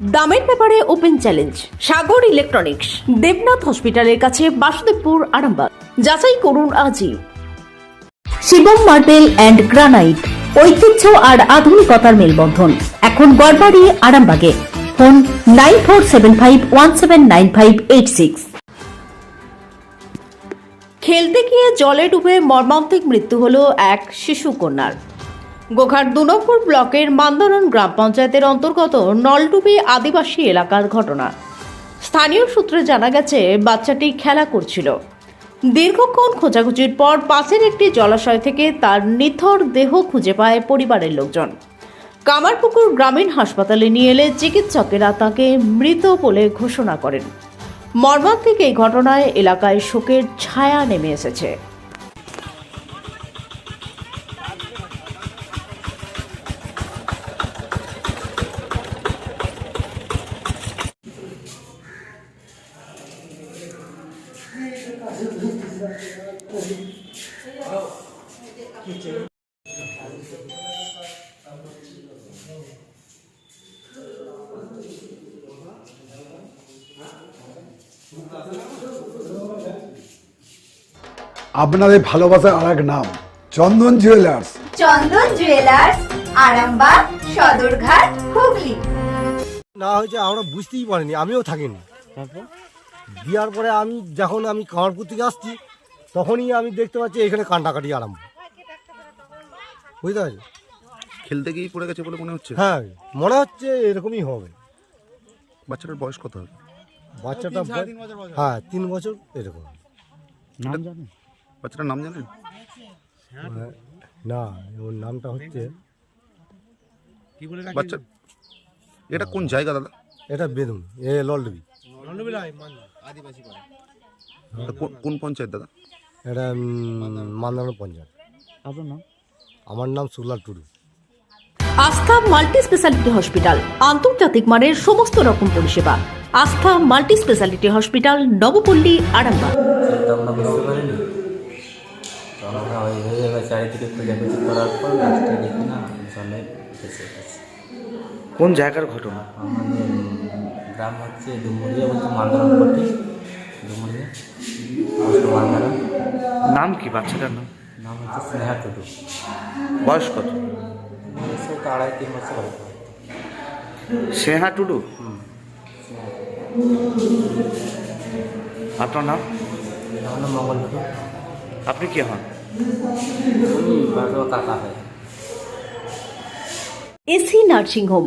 দামের ব্যাপারে open challenge, Sagar electronics, Debnath হসপিটালের কাছে বাসুদেবপুর, আরামবাগ। যাচাই করুন আজই। শিবম মার্বেল অ্যান্ড গ্রানাইট, ঐতিহ্য আর আধুনিকতার মেলবন্ধন। এখন গড়বাড়ি, আরামবাগে। Phone nine four seven five one seven nine five eight six. খেলতে গিয়ে জলে ডুবে মর্মান্তিক মৃত্যু হলো এক শিশু কন্যার। গোঘাট দু ব্লকের মান্দারন গ্রাম পঞ্চায়েতের অন্তর্গত নলডুবি আদিবাসী এলাকার ঘটনা। স্থানীয় সূত্রে জানা গেছে, বাচ্চাটি খেলা করছিল। দীর্ঘক্ষণ খোঁজাখুঁজির পর পাশের একটি জলাশয় থেকে তার নিথর দেহ খুঁজে পায় পরিবারের লোকজন। কামারপুকুর গ্রামীণ হাসপাতালে নিয়ে এলে চিকিৎসকেরা তাকে মৃত বলে ঘোষণা করেন। মর্মান্তিক এই ঘটনায় এলাকায় শোকের ছায়া নেমে এসেছে। আপনাদের ভালোবাসার আর এক নাম চন্দন জুয়েলার্স চন্দন জুয়েলার্স আরামবাগ সদরঘাট হুগলি। না হয়েছে আমরা বুঝতেই পারিনি আমিও থাকিনি। বিয়ার পরে আমি যখন আমি কামারপুর থেকে আসছি তখনই আমি দেখতে পাচ্ছি এখানে কান্ডাকাটি আরম্ভ। বুঝতে পারছি খেলতে গিয়েই পড়ে গেছে বলে মনে হচ্ছে? হ্যাঁ মনে হচ্ছে এরকমই হবে। বাচ্চাটার বয়স কত হবে? বাচ্চাটা হ্যাঁ তিন বছর এরকম। বাচ্চাটার নাম জানেন? হ্যাঁ, না ওর নামটা হচ্ছে বাচ্চা এটা কোন জায়গা দাদা? এটা বেদুন এ ললডবি। এটা কোন- কোন পঞ্চায়েত দাদা? এটা মান্দানো পঞ্চায়েত। আমার নাম সুলাল টুডু। আস্থা মাল্টি স্পেশালিটি হসপিটাল আন্তর্জাতিক মানের সমস্ত রকম পরিষেবা। Astha multi speciality hospital Nabapally Arambagh. সেটা আমরা বুঝতে পারিনি তো হয়ে এবার চারিদিকে খোঁজাখুঁজি করার পর লাস্টে দেখি না জলে ভেসে গেছে। কোন জায়গার ঘটনা? আমাদের গ্রাম হচ্ছে ডুমুরিয়া বলতে মান্দারামপট্টি নাম কি বাচ্চাটার নাম? নাম হচ্ছে স্নেহা টুডু। বয়স কত? আড়াই তিন বছর স্নেহা টুডু? আপনার নাম? আমার মঙ্গল টুডু। আপনি কি হন? কাকা হয়। AC nursing home.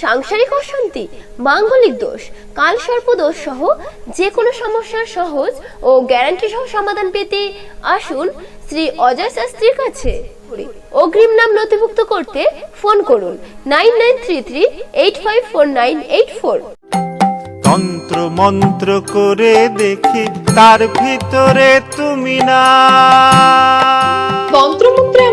সাংসারিক অশান্তি মাঙ্গলিক দোষ কাল সর্প দোষ সহ যে কোনো সমস্যার সহজ ও গ্যারান্টি সহ সমাধান পেতে আসুন শ্রী অজয় শাস্ত্রীর কাছে। অগ্রিম নাম নথিভুক্ত করতে ফোন করুন nine nine three three eight five four nine eight four. তন্ত্র মন্ত্র করে দেখি তার ভিতরে তুমি না। তন্ত্রমন্ত্রে